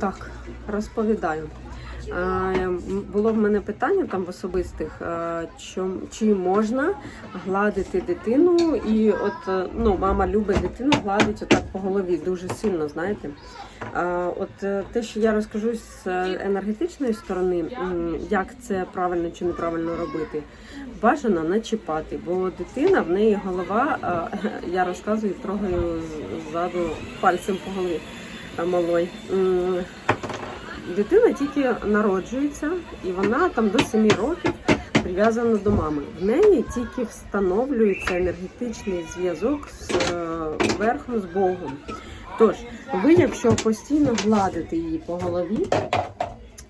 Так, розповідаю. Е, Було в мене питання там в особистих, е, чи можна гладити дитину, і от е, ну, мама любить дитину, гладить отак по голові дуже сильно, знаєте. От те, що я розкажу з енергетичної сторони, як це правильно чи неправильно робити, бажано не чіпати, бо дитина в неї голова, я розказую, трогаю ззаду пальцем по голові малой. Дитина тільки народжується, і вона там до 7 років прив'язана до мами. В неї тільки встановлюється енергетичний зв'язок з е, верхом з Богом. Тож, ви, якщо постійно гладите її по голові,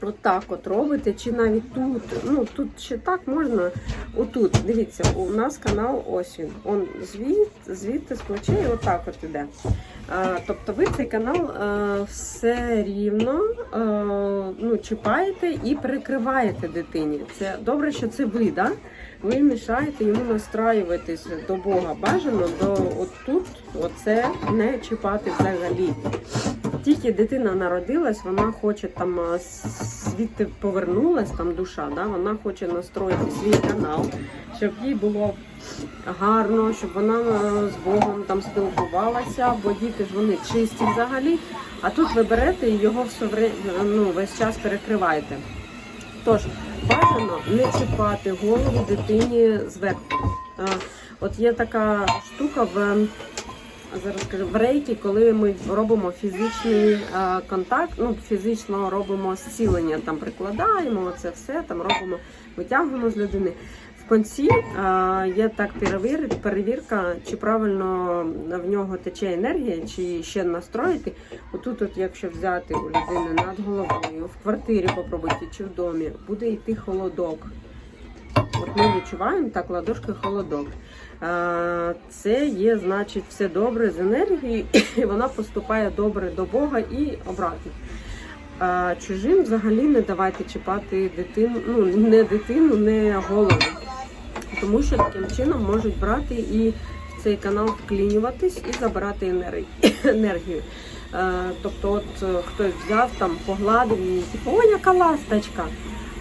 отак от робите, чи навіть тут, ну тут ще так можна, отут, дивіться, у нас канал ось він. Он звід, звідти з плечей отак от іде. А, тобто ви цей канал е, все рівно е, ну, чіпаєте і перекриваєте дитині. Це добре, що це ви, да? ви мішаєте йому настраюватись до Бога. Бажано до отут, оце не чіпати взагалі. Тільки дитина народилась, вона хоче там а, звідти повернулась, там душа, да? вона хоче настроїти свій канал, щоб їй було гарно, щоб вона е, з Богом там спілкувалася, бо діти ж вони чисті взагалі. А тут ви берете і його все ну, весь час перекриваєте. Тож, бажано не чіпати голову дитині зверху. Е, От є така штука в зараз скажу, в рейкі, коли ми робимо фізичний е, контакт, ну фізично робимо зцілення, там прикладаємо це все, там робимо, витягуємо з людини. В кінці е, є так перевір, перевірка, чи правильно в нього тече енергія, чи ще настроїти. Отут, от, якщо взяти у людини над головою, в квартирі попробуйте чи в домі, буде йти холодок. От ми відчуваємо так ладошки холодок. Це є, значить, все добре з енергією, і вона поступає добре до Бога і обратно. Чужим взагалі не давайте чіпати дитину, ну не дитину, не голову. Тому що таким чином можуть брати і в цей канал вклінюватись і забирати енергію. Тобто, от хтось взяв там, погладив її, типу, ой, яка ласточка.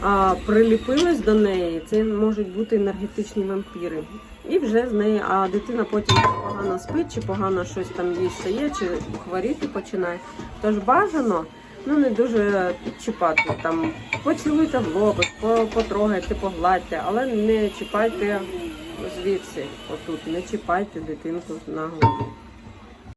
А приліпилась до неї, це можуть бути енергетичні вампіри. І вже з неї, а дитина потім погано спить, чи погано щось там їй стає, чи хворіти починає. Тож бажано ну не дуже чіпати. Там поцілуйте в лобик, по- потрогайте, погладьте, але не чіпайте звідси, отут, не чіпайте дитинку на голову.